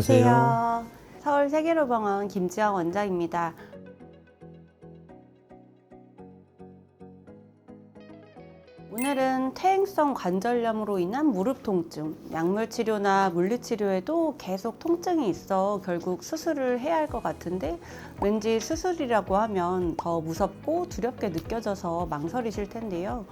안녕하세요. 서울 세계로병원 김지영 원장입니다. 오늘은 퇴행성 관절염으로 인한 무릎 통증, 약물 치료나 물리 치료에도 계속 통증이 있어 결국 수술을 해야 할 것 같은데 왠지 수술이라고 하면 더 무섭고 두렵게 느껴져서 망설이실 텐데요.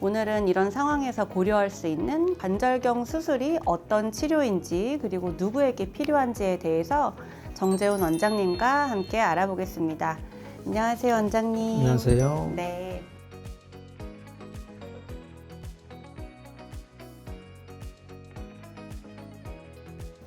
오늘은 이런 상황에서 고려할 수 있는 관절경 수술이 어떤 치료인지 그리고 누구에게 필요한지에 대해서 정재훈 원장님과 함께 알아보겠습니다. 안녕하세요, 원장님. 안녕하세요. 네.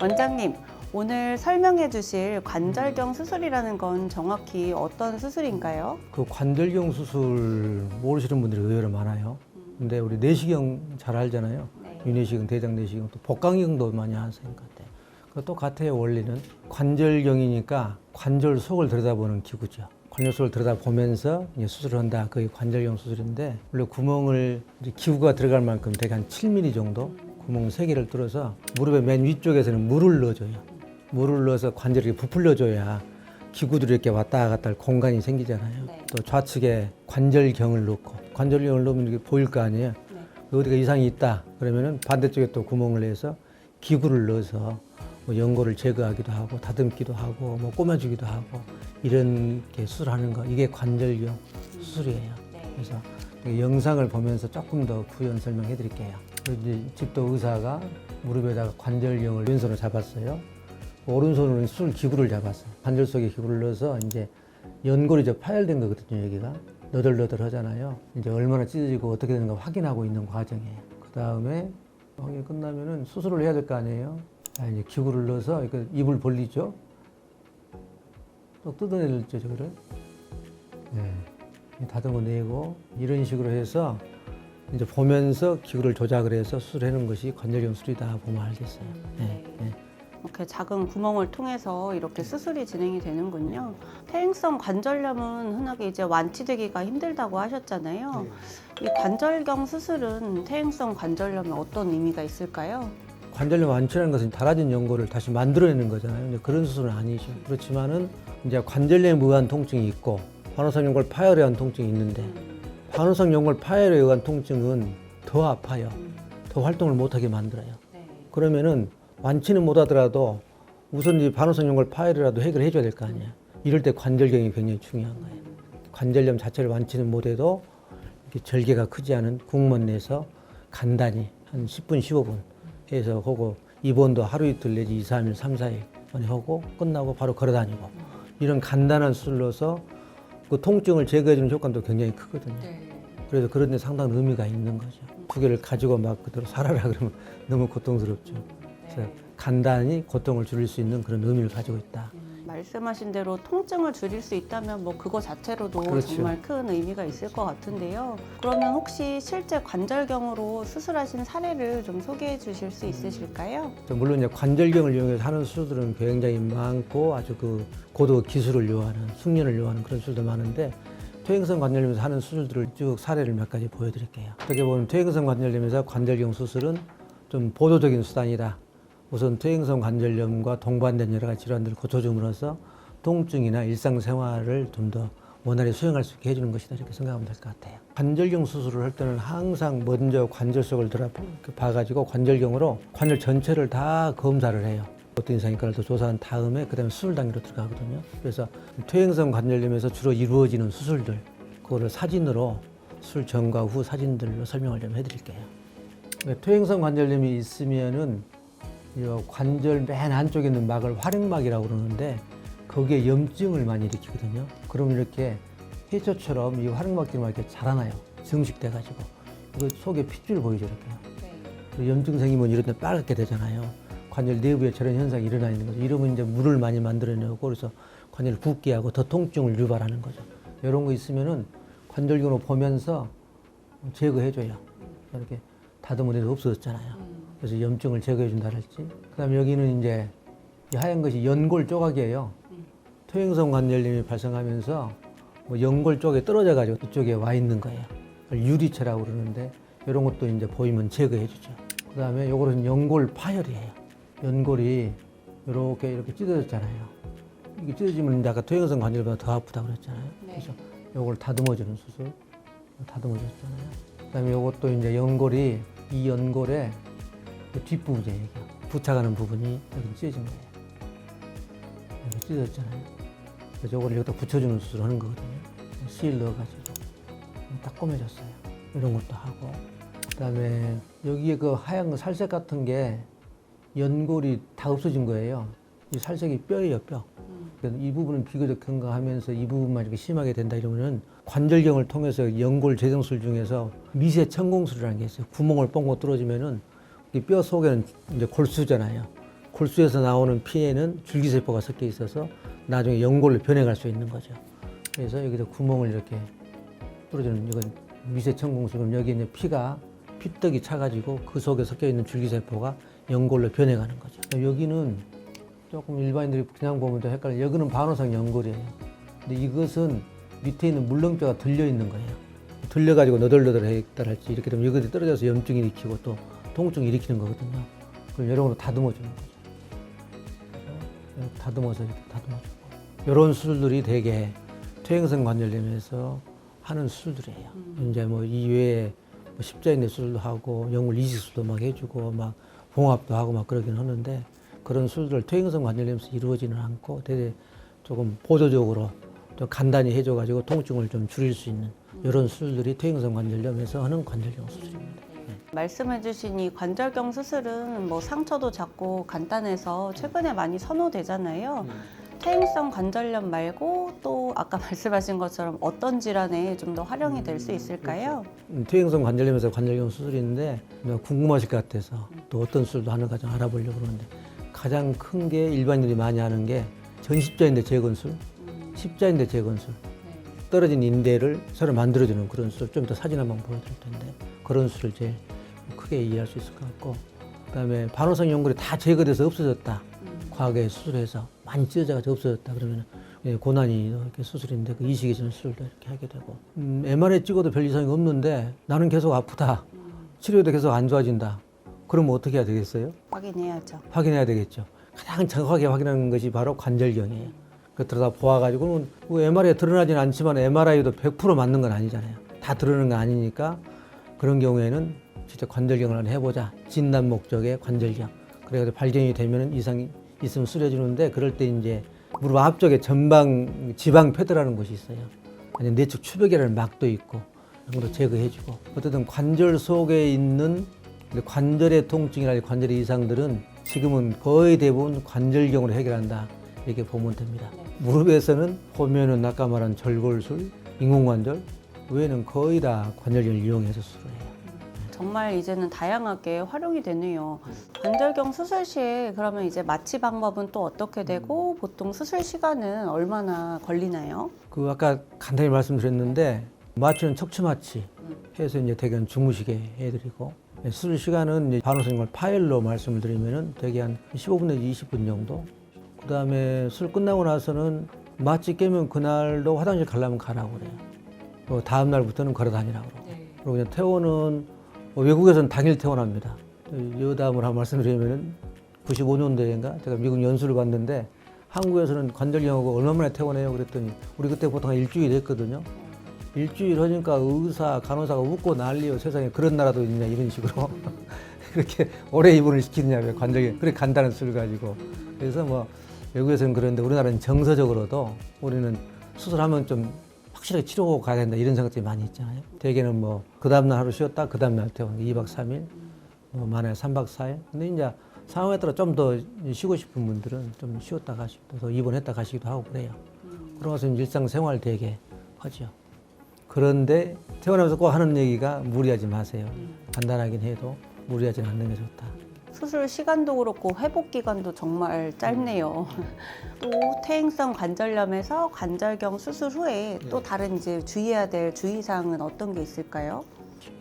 원장님, 오늘 설명해 주실 관절경 수술이라는 건 정확히 어떤 수술인가요? 그 관절경 수술 모르시는 분들이 의외로 많아요. 근데 우리 내시경 잘 알잖아요. 네. 유내시경, 대장 내시경, 또 복강경도 많이 하시는 것 같아요. 그 똑같아요, 원리는. 관절경이니까 관절 속을 들여다보는 기구죠. 관절 속을 들여다보면서 이제 수술을 한다. 그게 관절경 수술인데, 원래 구멍을 기구가 들어갈 만큼 되게 한 7mm 정도 구멍 세개를 뚫어서 무릎의 맨 위쪽에서는 물을 넣어줘요. 물을 넣어서 관절이 부풀려줘야 기구들이 이렇게 왔다 갔다 할 공간이 생기잖아요. 네. 또 좌측에 관절경을 넣고 관절경을 넣으면 이렇게 보일 거 아니에요. 네. 어디가 이상이 있다 그러면은 반대쪽에 또 구멍을 내서 기구를 넣어서 뭐 연고를 제거하기도 하고 다듬기도 하고 뭐 꼬매주기도 하고 이런 게 수술하는 거 이게 관절경 수술이에요. 네. 그래서 이 영상을 보면서 조금 더 구현 설명해 드릴게요. 그리고 이제 집도 의사가 무릎에다가 관절경을 왼손으로 잡았어요. 오른손으로는 수술 기구를 잡았어요. 관절 속에 기구를 넣어서 이제 연골이 파열된 거거든요, 여기가. 너덜너덜 하잖아요. 이제 얼마나 찢어지고 어떻게 되는가 확인하고 있는 과정이에요. 그 다음에 확인 끝나면은 수술을 해야 될 거 아니에요. 자, 이제 기구를 넣어서 이거 입을 벌리죠. 또 뜯어내죠, 저거를. 네. 다듬어 내고 이런 식으로 해서 이제 보면서 기구를 조작을 해서 수술하는 것이 관절경 수술이다 보면 알겠어요. 네. 네. 이렇게 작은 구멍을 통해서 이렇게 수술이 진행이 되는군요. 퇴행성 관절염은 흔하게 이제 완치되기가 힘들다고 하셨잖아요. 이 관절경 수술은 퇴행성 관절염에 어떤 의미가 있을까요? 관절염 완치라는 것은 닳아진 연골을 다시 만들어내는 거잖아요. 근데 그런 수술은 아니죠. 그렇지만은 이제 관절염에 의한 통증이 있고 반호성 연골 파열에 의한 통증이 있는데 반호성 연골 파열에 의한 통증은 더 아파요. 더 활동을 못하게 만들어요. 네. 그러면은 완치는 못하더라도 우선 이 반호성 연골 파열이라도 해결해 줘야 될 거 아니에요. 이럴 때 관절경이 굉장히 중요한 거예요. 관절염 자체를 완치는 못해도 이렇게 절개가 크지 않은 국문 내서 간단히 한 10분, 15분 해서 하고 입원도 하루 이틀 내지 2, 3일, 3, 4일 만에 하고 끝나고 바로 걸어 다니고 이런 간단한 수술로서 그 통증을 제거해 주는 효과도 굉장히 크거든요. 그래서 그런 데 상당한 의미가 있는 거죠. 두 개를 가지고 막 그대로 살아라 그러면 너무 고통스럽죠. 간단히 고통을 줄일 수 있는 그런 의미를 가지고 있다. 말씀하신 대로 통증을 줄일 수 있다면 뭐 그거 자체로도 그렇죠. 정말 큰 의미가 있을 것 같은데요. 그러면 혹시 실제 관절경으로 수술하신 사례를 좀 소개해 주실 수 있으실까요? 물론 이제 관절경을 이용해서 하는 수술들은 굉장히 많고 아주 그 고도 기술을 요하는 숙련을 요하는 그런 수술도 많은데 퇴행성 관절염에서 하는 수술들을 쭉 사례를 몇 가지 보여드릴게요. 어떻게 보면 퇴행성 관절염에서 관절경 수술은 좀 보조적인 수단이다. 우선 퇴행성 관절염과 동반된 여러 가지 질환들을 고쳐줌으로써 통증이나 일상생활을 좀 더 원활히 수행할 수 있게 해주는 것이다 이렇게 생각하면 될 것 같아요. 관절경 수술을 할 때는 항상 먼저 관절 속을 들어 봐가지고 관절경으로 관절 전체를 다 검사를 해요. 어떤 이상일까를 더 조사한 다음에 그다음에 수술 단계로 들어가거든요. 그래서 퇴행성 관절염에서 주로 이루어지는 수술들 그거를 사진으로 수술 전과 후 사진들로 설명을 좀 해드릴게요. 그러니까 퇴행성 관절염이 있으면은 이 관절 맨 안쪽에 있는 막을 활액막이라고 그러는데 거기에 염증을 많이 일으키거든요. 그러면 이렇게 해초처럼 이 활액막들이 막 이렇게 자라나요. 증식돼가지고. 그 속에 핏줄 보이죠, 이렇게. 그 염증 생기면 이런 데 빨갛게 되잖아요. 관절 내부에 저런 현상이 일어나 있는 거죠. 이러면 이제 물을 많이 만들어내고 그래서 관절을 붓게 하고 더 통증을 유발하는 거죠. 이런 거 있으면은 관절경으로 보면서 제거해줘요. 이렇게 다듬어내도 없어졌잖아요. 그래서 염증을 제거해 준다 할지. 그다음에 여기는 이제 이 하얀 것이 연골 조각이에요. 퇴행성 관절염이 발생하면서 뭐 연골 쪽에 떨어져 가지고 이쪽에 와 있는 거예요. 유리체라고 그러는데 이런 것도 이제 보이면 제거해 주죠. 그다음에 요거는 연골 파열이에요. 연골이 이렇게 이렇게 찢어졌잖아요. 이게 찢어지면 아까 퇴행성 관절보다 더 아프다고 그랬잖아요. 네. 그래서 요걸 다듬어주는 수술. 다듬어줬잖아요. 그다음에 요것도 이제 연골이 이 연골에 그 뒷부분이에요. 여기가. 부착하는 부분이 여기 찢어진 거예요. 여기 찢어졌잖아요. 그래서 요거를 여기다 붙여주는 수술을 하는 거거든요. 실 넣어가지고 딱 꼬매졌어요. 이런 것도 하고 그다음에 여기에 그 하얀 거 살색 같은 게 연골이 다 없어진 거예요. 이 살색이 뼈예요, 뼈. 그래서 이 부분은 비교적 건강하면서 이 부분만 이렇게 심하게 된다 이러면은 관절경을 통해서 연골 재정술 중에서 미세 천공술이라는 게 있어요. 구멍을 뻥고 뚫어지면은 이 뼈 속에는 이제 골수잖아요. 골수에서 나오는 피에는 줄기세포가 섞여 있어서 나중에 연골로 변해갈 수 있는 거죠. 그래서 여기서 구멍을 이렇게 뚫어주는 이건 미세 천공술은 여기 이제 피가 피떡이 차가지고 그 속에 섞여 있는 줄기세포가 연골로 변해가는 거죠. 여기는 조금 일반인들이 그냥 보면 좀 헷갈려. 여기는 반호성 연골이에요. 근데 이것은 밑에 있는 물렁뼈가 들려 있는 거예요. 들려가지고 너덜너덜했다랄지 이렇게 되면 여기 떨어져서 염증 일으키고 또 통증 일으키는 거거든요. 그럼 이런 걸로 다듬어 주는 거죠. 다듬어서 이렇게 다듬어 주고. 이런 수술들이 대개 퇴행성 관절염에서 하는 수술들이에요. 이제 뭐 이외에 뭐 십자인대 수술도 하고 영물 이식 수술도 막 해주고 막 봉합도 하고 막 그러긴 하는데 그런 수술을 퇴행성 관절염에서 이루어지는 않고 대개 조금 보조적으로 좀 간단히 해줘가지고 통증을 좀 줄일 수 있는 이런 수술들이 퇴행성 관절염에서 하는 관절염 수술입니다. 말씀해주신 이 관절경 수술은 뭐 상처도 작고 간단해서 최근에 많이 선호되잖아요. 퇴행성 관절염 말고 또 아까 말씀하신 것처럼 어떤 질환에 좀 더 활용이 될 수 있을까요? 음, 퇴행성 관절염에서 관절염 수술인데 그냥 궁금하실 것 같아서 또 어떤 수술도 하는가 좀 알아보려고 그러는데 가장 큰 게 일반인들이 많이 하는 게 전십자인대 재건술, 십자인대 재건술, 떨어진 인대를 새로 만들어주는 그런 수술 좀 이따 사진 한번 보여드릴 텐데 그런 수술을 제일 크게 이해할 수 있을 것 같고 그다음에 반호성 연골이 다 제거돼서 없어졌다. 과거에 수술해서 많이 찢어져가지고 없어졌다. 그러면 예, 고난이 이렇게 수술인데 그 이식이 전 수술도 이렇게 하게 되고. 음, MRI 찍어도 별 이상이 없는데 나는 계속 아프다. 치료도 계속 안 좋아진다. 그러면 어떻게 해야 되겠어요? 확인해야죠. 확인해야 되겠죠. 가장 정확하게 확인하는 것이 바로 관절경이에요. 그 들어다 보아가지고는 뭐 MRI에 드러나지는 않지만 MRI도 100% 맞는 건 아니잖아요. 다 드러나는 건 아니니까 그런 경우에는 진짜 관절경을 한번 해보자 진단 목적의 관절경 그래가지고 발견이 되면 이상이 있으면 수려주는데 그럴 때 이제 무릎 앞쪽에 전방 지방 패드라는 곳이 있어요. 아니 내측 추벽이라는 막도 있고 이런 것도 제거해주고 어쨌든 관절 속에 있는 관절의 통증이나 관절의 이상들은 지금은 거의 대부분 관절경으로 해결한다 이렇게 보면 됩니다. 무릎에서는 보면은 아까 말한 절골술, 인공관절 외에는 거의 다 관절경을 이용해서 수술해요. 정말 이제는 다양하게 활용이 되네요. 관절경 수술 시에 그러면 이제 마취 방법은 또 어떻게 되고 보통 수술 시간은 얼마나 걸리나요? 그 아까 간단히 말씀드렸는데 마취는 척추 마취 해서 이제 대개는 주무시게 해드리고 네, 수술 시간은 이제 반호선걸 파일로 말씀을 드리면은 대개 한 15분에서 20분 정도. 그 다음에 술 끝나고 나서는 마취 깨면 그날도 화장실 가려면 가라고 그래요. 그 다음 날부터는 걸어 다니라고 그러고. 그리고 그냥 퇴원은 뭐 외국에서는 당일 퇴원합니다. 여담을 한 말씀드리면은 95년도인가 제가 미국 연수를 갔는데 한국에서는 관절경하고 얼마 만에 퇴원해요 그랬더니 우리 그때 보통 한 일주일 했거든요. 일주일 하니까 의사, 간호사가 웃고 난리요. 세상에 그런 나라도 있냐 이런 식으로 그렇게 오래 입원을 시키느냐며 관절경 그렇게 간단한 수를 가지고 그래서 뭐 외국에서는 그런데 우리나라는 정서적으로도 우리는 수술하면 좀 확실하게 치료하고 가야 된다 이런 생각들이 많이 있잖아요. 대개는 뭐 그 다음날 하루 쉬었다 그 다음날 퇴원 2박 3일 뭐 많아야 3박 4일 근데 이제 상황에 따라 좀 더 쉬고 싶은 분들은 좀 쉬었다 가시기도 더 입원했다 가시기도 하고 그래요. 그러고서 일상생활 되게 하죠. 그런데 퇴원하면서 꼭 하는 얘기가 무리하지 마세요. 간단하긴 해도 무리하지 않는 게 좋다. 수술 시간도 그렇고 회복 기간도 정말 짧네요. 또 퇴행성 관절염에서 관절경 수술 후에 또 다른 이제 주의해야 될 주의사항은 어떤 게 있을까요?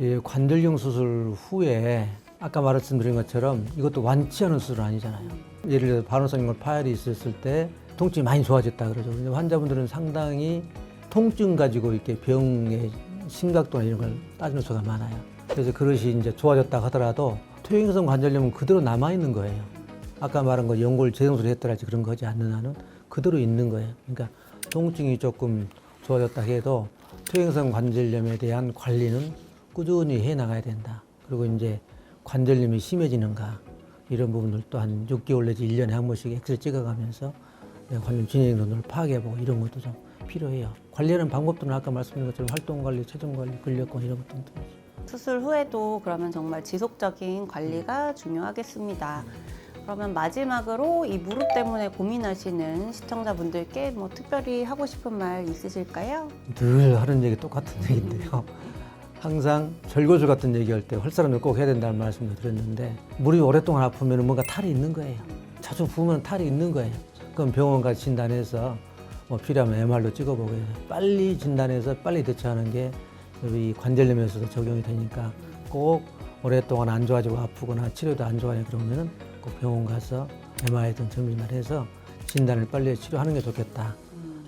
예, 관절경 수술 후에 아까 말씀드린 것처럼 이것도 완치하는 수술은 아니잖아요. 예를 들어 반호성인골 파열이 있었을 때 통증이 많이 좋아졌다 그러죠. 근데 환자분들은 상당히 통증 가지고 이렇게 병의 심각도나 이런 걸 따지는 수가 많아요. 그래서 그것이 이제 좋아졌다 하더라도 퇴행성 관절염은 그대로 남아 있는 거예요. 아까 말한 거 연골 재생술 했더라지 그런 거지 않는 한은 그대로 있는 거예요. 그러니까 통증이 조금 좋아졌다 해도 퇴행성 관절염에 대한 관리는 꾸준히 해 나가야 된다. 그리고 이제 관절염이 심해지는가 이런 부분들도 한 6개월 내지 1년에 한 번씩 엑스를 찍어가면서 관련 진행도를 파악해보고 이런 것도 좀 필요해요. 관리하는 방법들은 아까 말씀드린 것처럼 활동 관리, 체중 관리, 근력관 이런 것도 좀 수술 후에도 그러면 정말 지속적인 관리가 중요하겠습니다. 그러면 마지막으로 이 무릎 때문에 고민하시는 시청자분들께 뭐 특별히 하고 싶은 말 있으실까요? 늘 하는 얘기 똑같은 얘기인데요. 항상 절거줄 같은 얘기할 때 헐사람을 꼭 해야 된다는 말씀을 드렸는데 무릎이 오랫동안 아프면 뭔가 탈이 있는 거예요. 자주 부으면 탈이 있는 거예요. 그럼 병원 가서 진단해서 뭐 필요하면 MR도 찍어보고 빨리 진단해서 빨리 대처하는 게 이 관절염에서도 적용이 되니까 꼭 오랫동안 안 좋아지고 아프거나 치료도 안 좋아해 그러면은 꼭 병원 가서 MR이든 정밀만 해서 진단을 빨리 치료하는 게 좋겠다.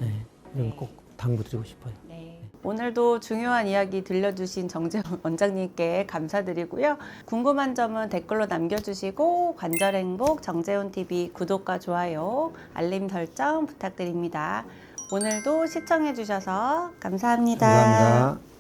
네, 이런 걸꼭 당부드리고 싶어요. 네. 오늘도 중요한 이야기 들려주신 정재원 원장님께 감사드리고요. 궁금한 점은 댓글로 남겨주시고 관절행복 정재훈 TV 구독과 좋아요, 알림 설정 부탁드립니다. 오늘도 시청해주셔서 감사합니다. 감사합니다.